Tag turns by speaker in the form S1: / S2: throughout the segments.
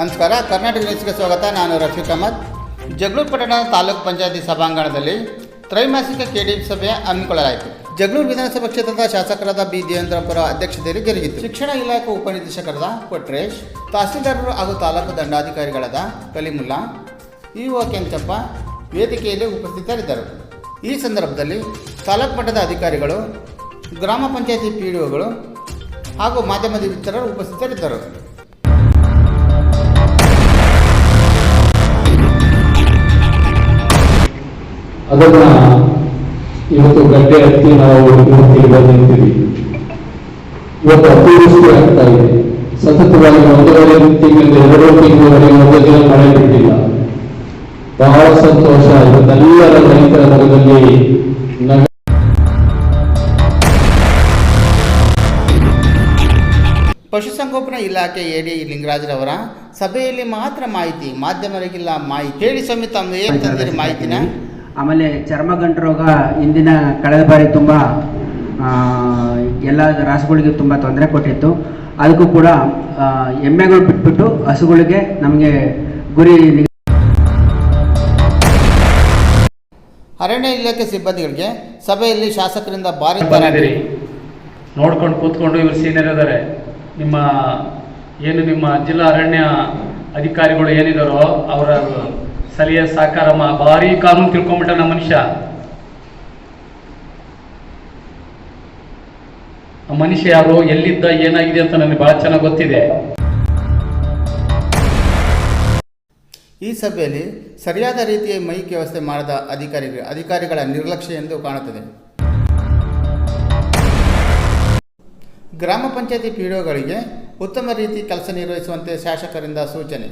S1: ನಮಸ್ಕಾರ ಕರ್ನಾಟಕ ನ್ಯೂಸ್ಗೆ ಸ್ವಾಗತ. ನಾನು ರಫೀಕ್ ಅಹಮದ್. ಜಗಳೂರು ಪಟ್ಟಣ ತಾಲೂಕು ಪಂಚಾಯತಿ ಸಭಾಂಗಣದಲ್ಲಿ ತ್ರೈಮಾಸಿಕ ಕೆಡಿಎಫ್ ಸಭೆ ಹಮ್ಮಿಕೊಳ್ಳಲಾಯಿತು. ಜಗಳೂರು ವಿಧಾನಸಭಾ ಕ್ಷೇತ್ರದ ಶಾಸಕರಾದ ಬಿ. ದೇವೇಂದ್ರಪುರ ಅಧ್ಯಕ್ಷತೆಯಲ್ಲಿ ಜರುಗಿತು. ಶಿಕ್ಷಣ ಇಲಾಖೆ ಉಪನಿರ್ದೇಶಕರಾದ ಕೊಟ್ರೇಶ್ ತಹಸೀಲ್ದಾರರು ಹಾಗೂ ತಾಲೂಕು ದಂಡಾಧಿಕಾರಿಗಳಾದ ಕಲಿಮುಲ್ಲಾ ಇಒ ಕೆಂಚಪ್ಪ ವೇದಿಕೆಯಲ್ಲಿ ಉಪಸ್ಥಿತರಿದ್ದರು. ಈ ಸಂದರ್ಭದಲ್ಲಿ ತಾಲೂಕು ಮಟ್ಟದ ಅಧಿಕಾರಿಗಳು ಗ್ರಾಮ ಪಂಚಾಯತಿ ಪಿ ಹಾಗೂ ಮಾಧ್ಯಮದ ಇತರರು ಉಪಸ್ಥಿತರಿದ್ದರು.
S2: ಅದನ್ನ ಇವತ್ತು ಗಡ್ಡೆ ಹತ್ತಿ ನಾವು ಇವತ್ತಿಗೆ ಬಂದಿದ್ದೀವಿ ಇವತ್ತು ಅತಿವೃಷ್ಟಿ ಆಗ್ತಾ ಇದೆ. ಸತತವಾಗಿ ಒಂದೂವರೆ ತಿಂಗಳಿಂದ ಎರಡು ತಿಂಗಳವರೆಗೆ ಒಂದು ದಿನ ಮಳೆ ಬಿಟ್ಟಿಲ್ಲ. ಬಹಳ ಸಂತೋಷ. ಇವತ್ತೆಲ್ಲರ ರೈತರ ವರ್ಗದಲ್ಲಿ
S1: ಪಶುಸಂಗೋಪನಾ ಇಲಾಖೆ ಎಡಿ ಲಿಂಗರಾಜ್ರವರ ಸಭೆಯಲ್ಲಿ ಮಾತ್ರ ಮಾಹಿತಿ, ಮಾಧ್ಯಮರಿಗಿಲ್ಲ, ಮಾಹಿತಿ ಹೇಳಿ ಸ್ವಾಮಿ ತಮ್ಮ ಏನು ತಂದಿರಿ ಮಾಹಿತಿನ?
S3: ಆಮೇಲೆ ಚರ್ಮಗಂಟು ರೋಗ ಇಂದಿನ ಕಳೆದ ಬಾರಿ ತುಂಬ ಎಲ್ಲ ರಾಸುಗಳಿಗೆ ತುಂಬ ತೊಂದರೆ ಕೊಟ್ಟಿತ್ತು. ಅದಕ್ಕೂ ಕೂಡ ಎಮ್ಮೆಗಳು ಬಿಟ್ಬಿಟ್ಟು ಹಸುಗಳಿಗೆ ನಮಗೆ ಗುರಿ
S1: ಅರಣ್ಯ ಇಲಾಖೆ ಸಿಬ್ಬಂದಿಗಳಿಗೆ ಸಭೆಯಲ್ಲಿ ಶಾಸಕರಿಂದ ಭಾರಿ
S4: ನೋಡ್ಕೊಂಡು ಕೂತ್ಕೊಂಡು ಇವರು ಸೀನಿಯರ್ ಇದ್ದಾರೆ ನಿಮ್ಮ ಏನು ನಿಮ್ಮ ಜಿಲ್ಲಾ ಅರಣ್ಯ ಅಧಿಕಾರಿಗಳು ಏನಿದಾರೋ ಅವರ ಸಲಹೆ ಸಹಕಾರಮ್ಮ ಭಾರಿ ಕಾನೂನು ತಿಳ್ಕೊಂಬಿಟ್ಟ ನಮ್ಮ ಮನುಷ್ಯ. ಆ ಮನುಷ್ಯ ಯಾರು, ಎಲ್ಲಿದ್ದ, ಏನಾಗಿದೆ ಅಂತ ನನಗೆ ಬಹಳ ಚೆನ್ನಾಗಿ ಗೊತ್ತಿದೆ.
S1: ಈ ಸಭೆಯಲ್ಲಿ ಸರಿಯಾದ ರೀತಿಯ ಮೈಕ್ ವ್ಯವಸ್ಥೆ ಮಾಡದ ಅಧಿಕಾರಿಗಳು, ಅಧಿಕಾರಿಗಳ ನಿರ್ಲಕ್ಷ್ಯ ಎಂದು ಕಾಣುತ್ತದೆ. ಗ್ರಾಮ ಪಂಚಾಯತಿ ಪಿಡಿಒಗಳಿಗೆ ಉತ್ತಮ ರೀತಿ ಕೆಲಸ ನಿರ್ವಹಿಸುವಂತೆ ಶಾಸಕರಿಂದ ಸೂಚನೆ.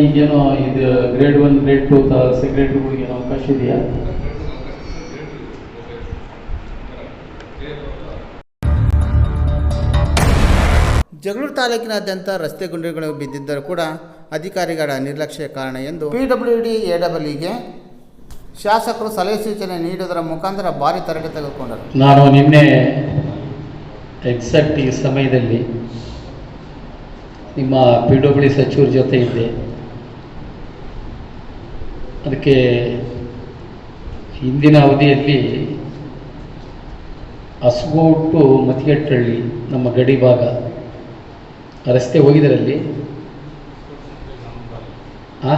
S4: ಈಗೇನೋ ಇದು ಗ್ರೇಡ್ ಒನ್ ಗ್ರೇಡ್ ಟು ಸೆಕ್ರೆಟರಿಗಳಿಗೆ ಏನೋ ಅವಕಾಶ ಇದೆಯಾ?
S1: ಜಗಳೂರು ತಾಲೂಕಿನಾದ್ಯಂತ ರಸ್ತೆ ಗುಂಡಿಗಳು ಬಿದ್ದಿದ್ದರೂ ಕೂಡ ಅಧಿಕಾರಿಗಳ ನಿರ್ಲಕ್ಷ್ಯ ಕಾರಣ ಎಂದು ಪಿಡಬ್ಲ್ಯೂ ಡಿ ಎಡಬ್ಲ್ಯೂಗೆ ಶಾಸಕರು ಸಲಹೆ ಸೂಚನೆ ನೀಡುವುದರ ಮುಖಾಂತರ ಭಾರಿ ತರಗತಿ ತೆಗೆದುಕೊಂಡರು.
S4: ನಾನು ನಿನ್ನೆ ಎಕ್ಸಾಕ್ಟ್ ಈ ಸಮಯದಲ್ಲಿ ನಿಮ್ಮ ಪಿ ಡಬ್ಲ್ಯೂ ಸಚಿವರ ಜೊತೆ ಇದ್ದೆ. ಅದಕ್ಕೆ ಹಿಂದಿನ ಅವಧಿಯಲ್ಲಿ ಹಸ್ಗೋಟು ಮತಿಗಟ್ಟಳ್ಳಿ ನಮ್ಮ ಗಡಿ ಭಾಗ ರಸ್ತೆ ಹೋಗಿದರಲ್ಲಿ. ಆ?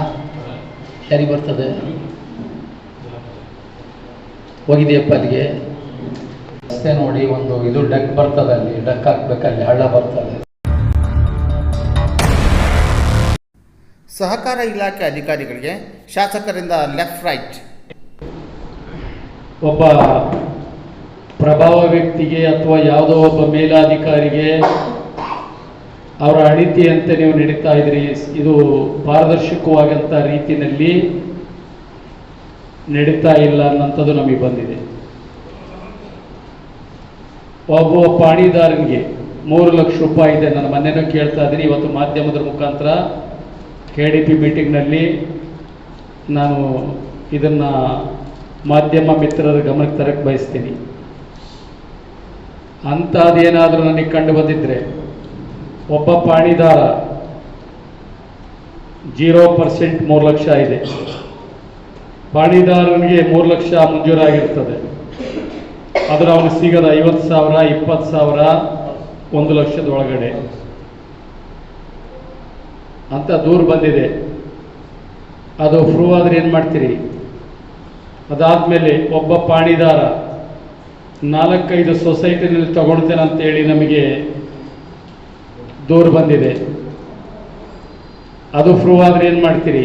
S4: ಯಾರಿಗೆ ಬರ್ತದೆ? ಹೋಗಿದೆಯಪ್ಪ ಅಲ್ಲಿಗೆ? ರಸ್ತೆ ನೋಡಿ ಒಂದು ಇದು ಡಕ್ ಬರ್ತದೆ ಅಲ್ಲಿ, ಡಕ್ ಹಾಕ್ಬೇಕಲ್ಲಿ ಹಳ್ಳ ಬರ್ತದೆ.
S1: ಸಹಕಾರ ಇಲಾಖೆ ಅಧಿಕಾರಿಗಳಿಗೆ ಶಾಸಕರಿಂದ ಲೆಫ್ಟ್ ರೈಟ್.
S4: ಒಬ್ಬ ಪ್ರಭಾವ ವ್ಯಕ್ತಿಗೆ ಅಥವಾ ಯಾವುದೋ ಒಬ್ಬ ಮೇಲಾಧಿಕಾರಿಗೆ ಅವರ ಅಣಿತಿಯಂತೆ ನೀವು ನಡೀತಾ ಇದ್ರಿ ಇದು ಪಾರದರ್ಶಕವಾದಂಥ ರೀತಿಯಲ್ಲಿ ನಡೀತಾ ಇಲ್ಲ ಅನ್ನೋಂಥದ್ದು ನಮಗೆ ಬಂದಿದೆ. ಒಬ್ಬ ಪಾಣಿದಾರನಿಗೆ ಮೂರು ಲಕ್ಷ ರೂಪಾಯಿ ಇದೆ. ನಾನು ಮೊನ್ನೆನೂ ಕೇಳ್ತಾ ಇದ್ದೀನಿ. ಇವತ್ತು ಮಾಧ್ಯಮದ ಮುಖಾಂತರ ಕೆ ಡಿ ಪಿ ಮೀಟಿಂಗ್ನಲ್ಲಿ ನಾನು ಇದನ್ನು ಮಾಧ್ಯಮ ಮಿತ್ರರ ಗಮನಕ್ಕೆ ತರಕ್ಕೆ ಬಯಸ್ತೀನಿ. ಅಂಥದ್ದೇನಾದರೂ ನನಗೆ ಕಂಡು ಬಂದಿದ್ದರೆ ಒಬ್ಬ ಪಾಣಿದಾರ ಜೀರೋ ಪರ್ಸೆಂಟ್ ಮೂರು ಲಕ್ಷ ಇದೆ. ಪಾಣಿದಾರನಿಗೆ ಮೂರು ಲಕ್ಷ ಮಂಜೂರಾಗಿರ್ತದೆ. ಆದರೆ ಅವನಿಗೆ ಸಿಗೋದು ಐವತ್ತು ಸಾವಿರ, ಇಪ್ಪತ್ತು ಸಾವಿರ ಒಂದು ಲಕ್ಷದ ಒಳಗಡೆ ಅಂತ ದೂರು ಬಂದಿದೆ. ಅದು ಪ್ರೂವ್ ಆದರೆ ಏನು ಮಾಡ್ತೀರಿ? ಅದಾದಮೇಲೆ ಒಬ್ಬ ಪಾಣಿದಾರ, ನಾಲ್ಕೈದು ಸೊಸೈಟಿನಲ್ಲಿ ತಗೊಳ್ತೇನೆ ಅಂತೇಳಿ ನಮಗೆ ದೂರು ಬಂದಿದೆ. ಅದು ಪ್ರೂವ್ ಆದರೆ ಏನು ಮಾಡ್ತೀರಿ?